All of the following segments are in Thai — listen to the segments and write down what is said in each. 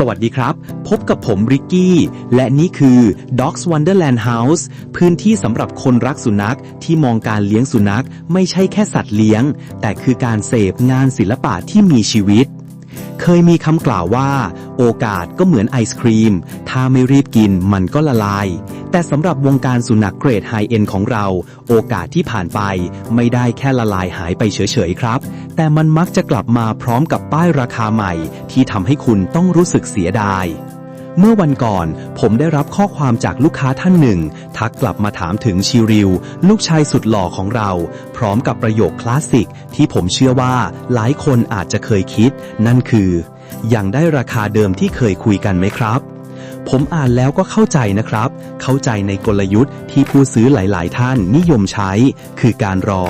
สวัสดีครับ พบกับผมริกกี้ และนี่คือ Dogs Wonderland House พื้นที่สำหรับคนรักสุนัขที่มองการเลี้ยงสุนัข ไม่ใช่แค่สัตว์เลี้ยง แต่คือการเสพงานศิลปะที่มีชีวิต เคยมีคำกล่าวว่า โอกาสก็เหมือนไอศครีม ถ้าไม่รีบกินมันก็ละลาย แต่สำหรับวงการสุนัขเกรดไฮเอ็นของเรา โอกาสที่ผ่านไป ไม่ได้แค่ละลายหายไปเฉยๆครับ แต่มันมักจะกลับมาพร้อมกับป้ายราคาใหม่ ที่ทำให้คุณต้องรู้สึกเสียดาย เมื่อวันก่อนผมได้รับข้อความจากลูกค้าท่านหนึ่ง ทักกลับมาถามถึงชิริว ลูกชายสุดหล่อของเรา พร้อมกับประโยคคลาสสิก ที่ผมเชื่อว่าหลายคนอาจจะเคยคิด นั่นคือ ยังได้ราคาเดิมที่เคยคุยกันไหมครับ ผมอ่านแล้วก็เข้าใจนะครับ เข้าใจในกลยุทธ์ที่ผู้ซื้อหลายๆ ท่านนิยมใช้ คือการรอ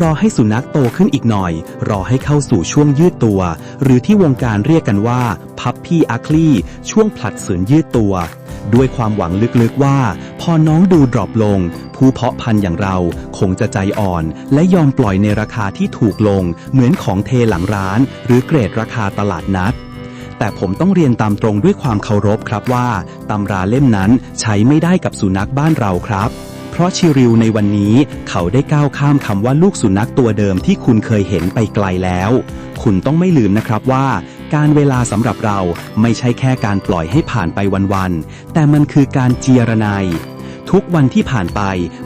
รอให้สุนัขโตขึ้นอีกหน่อย รอให้เข้าสู่ช่วงยืดตัว หรือที่วงการเรียกกันว่าพับพี่อัคลี่ช่วงผลัดฝืนยืดตัวด้วยความหวังลึกๆว่า พอน้องดูดรอปลง ผู้เพาะพันธุ์อย่างเราคงจะใจอ่อน และยอมปล่อยในราคาที่ถูกลง เหมือนของเทหลังร้าน หรือเกรดราคาตลาดนัด แต่ผมต้องเรียนตามตรงด้วยความเคารพครับว่าตำราเล่มนั้นใช้ไม่ได้กับสุนัขบ้านเราครับ เพราะชิริวในวันนี้เขาได้ก้าวข้ามคำว่าลูกสุนัขตัวเดิมที่คุณเคยเห็นไปไกลแล้ว คุณต้องไม่ลืมนะครับว่า การเวลาสำหรับเราไม่ใช่แค่การปล่อยให้ผ่านไปวันๆแต่มันคือการเจียรนาย ทุกวันที่ผ่านไป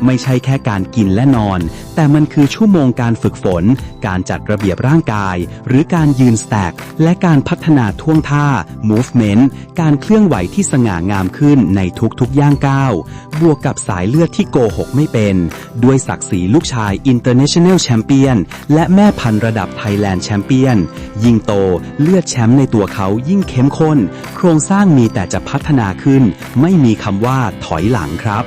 ไม่ใช่แค่การกินและนอน แต่มันคือชั่วโมงการฝึกฝน การจัดระเบียบร่างกาย หรือการยืนสแต็กและการพัฒนาท่วงท่า movement การเคลื่อนไหวที่สง่างามขึ้นในทุกๆย่างก้าว บวกกับสายเลือดที่โกหกไม่เป็น ด้วยศักดิ์ศรีลูกชาย International Champion และแม่พันธุ์ระดับ Thailand Champion ยิ่งโตเลือดแชมป์ในตัวเขายิ่งเข้มข้น โครงสร้างมีแต่จะพัฒนาขึ้น ไม่มีคำว่าถอยหลังครับ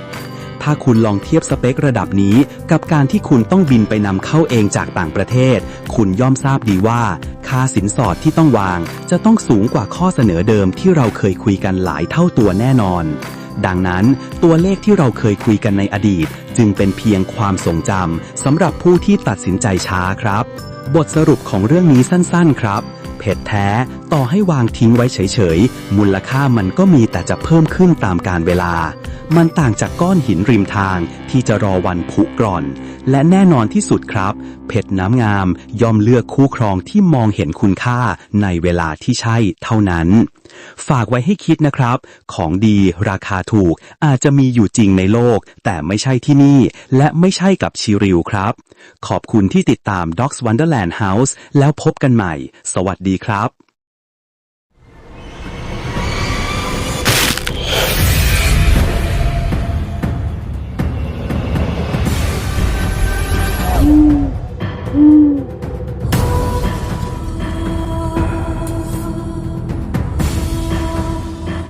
ถ้าคุณลองเทียบสเปคระดับนี้ กับการที่คุณต้องบินไปนำเข้าเองจากต่างประเทศ คุณย่อมทราบดีว่า ค่าสินสอดที่ต้องวาง จะต้องสูงกว่าข้อเสนอเดิมที่เราเคยคุยกันหลายเท่าตัวแน่นอน ดังนั้นตัวเลขที่เราเคยคุยกันในอดีต จึงเป็นเพียงความทรงจำสำหรับผู้ที่ตัดสินใจช้าครับ บทสรุปของเรื่องนี้สั้นๆครับเผ็ดแท้ต่อให้วางทิ้งไว้เฉยๆ มูลค่ามันก็มีแต่จะเพิ่มขึ้นตามการเวลา มันต่างจากก้อนหินริมทางที่จะรอวันผุกร่อน และแน่นอนที่สุดครับเผ็ดน้ำงามย่อมเลือกคู่ครองที่มองเห็นคุณค่าในเวลาที่ใช่เท่านั้น ฝากไว้ให้คิดนะครับ ของดีราคาถูกอาจจะมีอยู่จริงในโลก แต่ไม่ใช่ที่นี่ และไม่ใช่กับชิริวครับ ขอบคุณที่ติดตาม Dogs Wonderland House แล้วพบกันใหม่ สวัสดีครับ